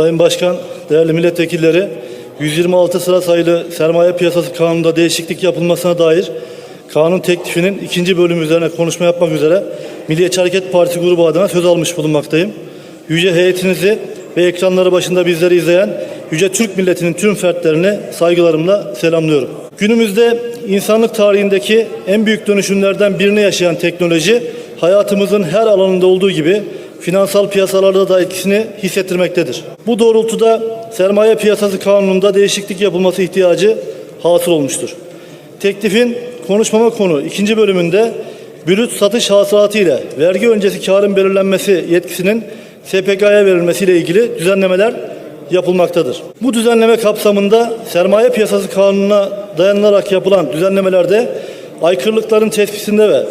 Sayın Başkan, değerli milletvekilleri, 126 sıra sayılı sermaye piyasası kanununda değişiklik yapılmasına dair kanun teklifinin ikinci bölümü üzerine konuşma yapmak üzere Milliyetçi Hareket Partisi grubu adına söz almış bulunmaktayım. Yüce heyetinizi ve ekranları başında bizleri izleyen Yüce Türk milletinin tüm fertlerini saygılarımla selamlıyorum. Günümüzde insanlık tarihindeki en büyük dönüşümlerden birini yaşayan teknoloji hayatımızın her alanında olduğu gibi finansal piyasalarda da etkisini hissettirmektedir. Bu doğrultuda sermaye piyasası kanununda değişiklik yapılması ihtiyacı hasıl olmuştur. Teklifin konuşmama konu ikinci bölümünde brüt satış hasılatı ile vergi öncesi karın belirlenmesi yetkisinin SPK'ya verilmesiyle ilgili düzenlemeler yapılmaktadır. Bu düzenleme kapsamında sermaye piyasası kanununa dayanılarak yapılan düzenlemelerde aykırılıkların tespitinde ve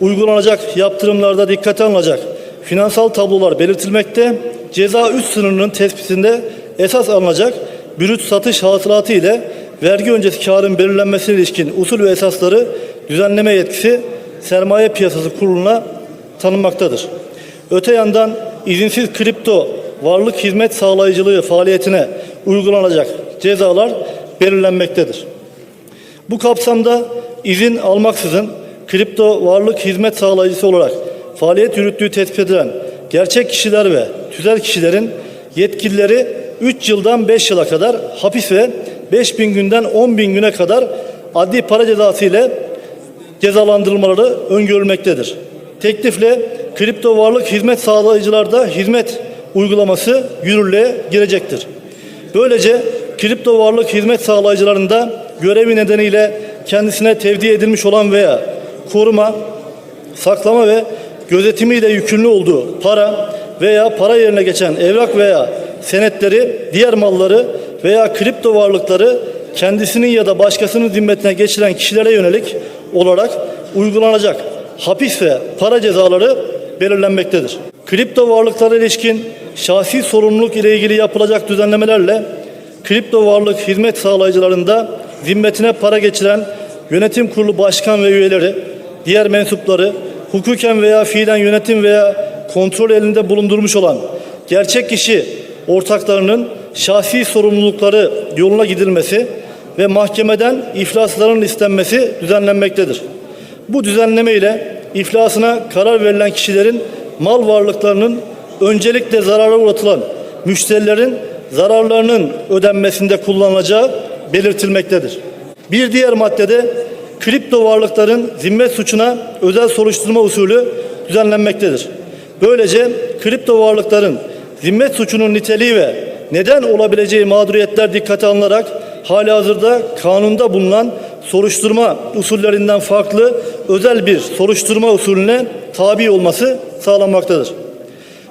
uygulanacak yaptırımlarda dikkate alınacak finansal tablolar belirtilmekte, ceza üst sınırının tespitinde esas alınacak brüt satış hasılatı ile vergi öncesi karın belirlenmesine ilişkin usul ve esasları düzenleme yetkisi sermaye piyasası kuruluna tanınmaktadır. Öte yandan izinsiz kripto varlık hizmet sağlayıcılığı faaliyetine uygulanacak cezalar belirlenmektedir. Bu kapsamda izin almaksızın kripto varlık hizmet sağlayıcısı olarak faaliyet yürüttüğü tespit edilen gerçek kişiler ve tüzel kişilerin yetkilileri 3 yıldan 5 yıla kadar hapis ve 5 bin günden 10 bin güne kadar adli para cezası ile cezalandırılmaları öngörülmektedir. Teklifle kripto varlık hizmet sağlayıcılarda hizmet uygulaması yürürlüğe girecektir. Böylece kripto varlık hizmet sağlayıcılarında görevi nedeniyle kendisine tevdi edilmiş olan veya koruma, saklama ve gözetimiyle yükümlü olduğu para veya para yerine geçen evrak veya senetleri, diğer malları veya kripto varlıkları kendisinin ya da başkasının zimmetine geçiren kişilere yönelik olarak uygulanacak hapis ve para cezaları belirlenmektedir. Kripto varlıklara ilişkin şahsi sorumluluk ile ilgili yapılacak düzenlemelerle kripto varlık hizmet sağlayıcılarında zimmetine para geçiren yönetim kurulu başkan ve üyeleri, diğer mensupları, hukuken veya fiilen yönetim veya kontrol elinde bulundurmuş olan gerçek kişi ortaklarının şahsi sorumlulukları yoluna gidilmesi ve mahkemeden iflaslarının istenmesi düzenlenmektedir. Bu düzenleme ile iflasına karar verilen kişilerin mal varlıklarının öncelikle zarara uğratılan müşterilerin zararlarının ödenmesinde kullanılacağı belirtilmektedir. Bir diğer maddede kripto varlıkların zimmet suçuna özel soruşturma usulü düzenlenmektedir. Böylece kripto varlıkların zimmet suçunun niteliği ve neden olabileceği mağduriyetler dikkate alınarak hali hazırda kanunda bulunan soruşturma usullerinden farklı özel bir soruşturma usulüne tabi olması sağlanmaktadır.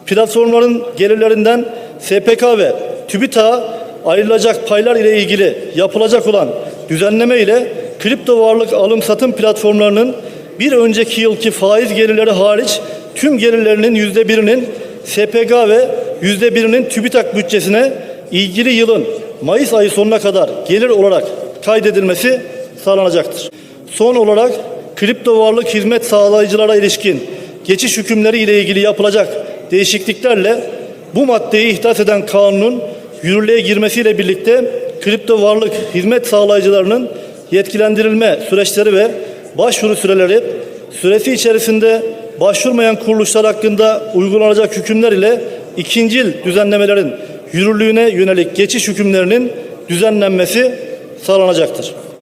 Platformların gelirlerinden SPK ve TÜBİTAK'a ayrılacak paylar ile ilgili yapılacak olan düzenleme ile kripto varlık alım satım platformlarının bir önceki yılki faiz gelirleri hariç tüm gelirlerinin yüzde birinin SPK ve yüzde birinin TÜBİTAK bütçesine ilgili yılın Mayıs ayı sonuna kadar gelir olarak kaydedilmesi sağlanacaktır. Son olarak kripto varlık hizmet sağlayıcılara ilişkin geçiş hükümleri ile ilgili yapılacak değişikliklerle bu maddeyi ihdas eden kanunun yürürlüğe girmesiyle birlikte kripto varlık hizmet sağlayıcılarının yetkilendirilme süreçleri ve başvuru süreleri süresi içerisinde başvurmayan kuruluşlar hakkında uygulanacak hükümler ile ikincil düzenlemelerin yürürlüğüne yönelik geçiş hükümlerinin düzenlenmesi sağlanacaktır.